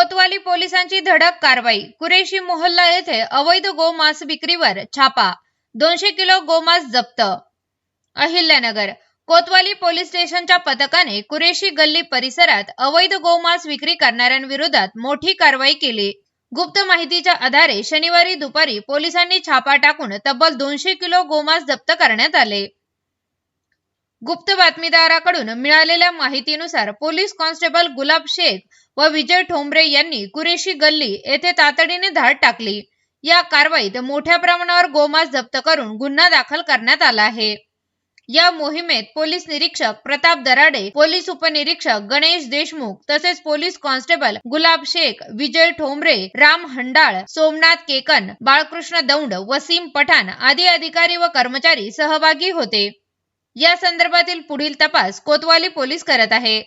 कोतवाली पोलिसांची धडक कारवाई. कुरेशी मोहल्ला येथे अवैध गोमांस विक्रीवर छापा. दोनशे किलो गोमांस जप्त. अहिल्यानगर कोतवाली पोलीस स्टेशनच्या पथकाने कुरेशी गल्ली परिसरात अवैध गोमांस विक्री करणाऱ्यांविरोधात मोठी कारवाई केली. गुप्त माहितीच्या आधारे शनिवारी दुपारी पोलिसांनी छापा टाकून तब्बल दोनशे किलो गोमांस जप्त करण्यात आले. गुप्त बातमीदाराकडून मिळालेल्या माहितीनुसार पोलीस कॉन्स्टेबल गुलाब शेख व विजय ठोंबरे यांनी कुरेशी गल्ली येथे तातडीने धाड टाकली. या कारवाईत मोठ्या प्रमाणावर गोमास जप्त करून गुन्हा दाखल करण्यात आला आहे. या मोहिमेत पोलीस निरीक्षक प्रताप दराडे पोलीस उपनिरीक्षक गणेश देशमुख तसेच पोलीस कॉन्स्टेबल गुलाब शेख विजय ठोंबरे राम हंडाळ सोमनाथ केकन बाळकृष्ण दौंड वसीम पठाण आदी अधिकारी व कर्मचारी सहभागी होते. या संदर्भातील पुढील तपास कोतवाली पोलीस करत आहे.